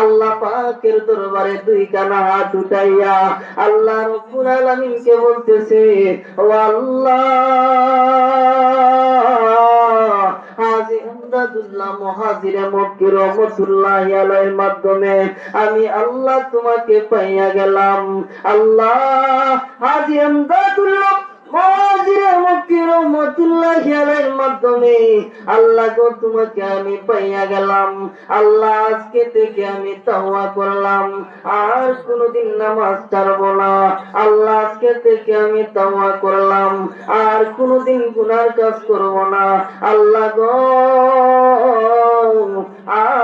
আল্লাহ পাকের দরবারে দুই কানা হাত উঠাইয়া আল্লাহ রব্বুল আলামিনকে বলতেছে, ও আল্লাহ হাজি মাধ্যমে আমি আল্লাহ তোমাকে পাইয়া গেলাম। আল্লাহ হাজি আমদাদুল্লাহ মহাজিরে মাধ্যমে। আল্লাহ গো, তোমাকে আমি পাইয়া গেলাম। আল্লাহ আজকে থেকে আমি তাওয়া করলাম। আর কোনোদিন নামাজ ছাড়বো না। আল্লাহ আজকে থেকে আমি তাওয়া করলাম। আর কোনোদিন গুনার কাজ করব না। আল্লাহ গো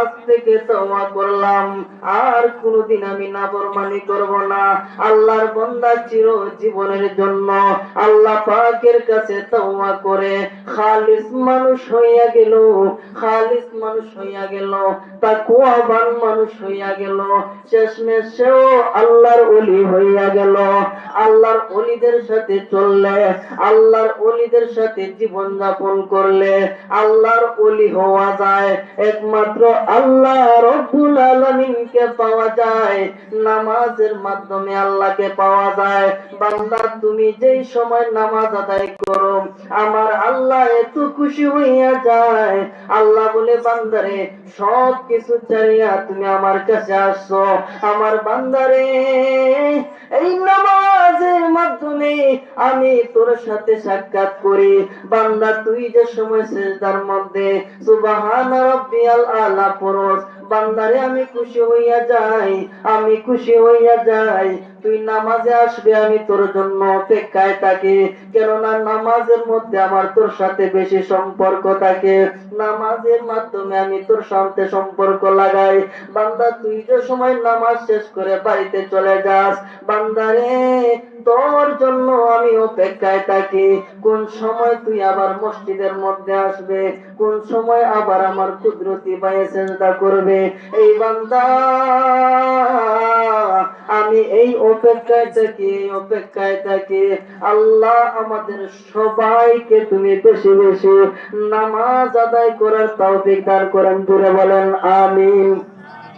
আজ থেকে তাওয়া করলাম। আর কোনোদিন আমি নাফরমানি করব না। আল্লাহর বান্দা চির জীবনের জন্য আল্লাহ পাকের কাছে তাওয়া করে। খালিস মানুষ হইয়া গেল, খালিস মানুষ হইয়া গেল তাকুয়াবান মানুষ হইয়া গেল। শেষমেশ সেও আল্লাহর ওলি হইয়া গেল। আল্লাহর ওলিদের সাথে চললে, আল্লাহর ওলিদের সাথে জীবন যাপন করলে আল্লাহর ওলি হওয়া যায়। একমাত্র আল্লাহ রব্বুল আলমিনকে পাওয়া যায়, নামাজের মাধ্যমে আল্লাহকে পাওয়া যায়। বান্দা, তুমি যেই সময় নামাজ আদায় করো, আমার আল্লাহ এত খুশি হইয়া যায়। আল্লাহ বলে, বান্দারে সব কিছু চাইয়া তুমি আমার কাছে আসছো আমার বান্দারে আমি তোর সাথে সাক্ষাৎ করি। বান্দা তুই যে সময় সেজদার মধ্যে সুবাহান আলা পরস বান্দারে আমি খুশি হইয়া যাই, আমি খুশি হইয়া যাই। তুই নামাজে আসবে, আমি তোর জন্য অপেক্ষায় থাকি। কেননা নামাজের মধ্যে আমার তোর সাথে বেশি সম্পর্ক থাকে। নামাজের মাধ্যমে আমি তোর সাথে সম্পর্ক লাগাই। বান্দা, তুই যে সময় নামাজ শেষ করে বাড়িতে চলে যাস, বান্দারে, তোর জন্য আমি অপেক্ষায় থাকি। কোন সময় তুই আবার মসজিদের মধ্যে আসবে, কোন সময় আবার আমার কুদরতি পায়ে চেষ্টা করবে? এই বান্দা, আমি এই অপেক্ষায় থাকি অপেক্ষায় থাকি। আল্লাহ আমাদের সবাইকে তুমি বেশি বেশি নামাজ আদায় করার তাও দান করেন দূরে বলেন, আমিন।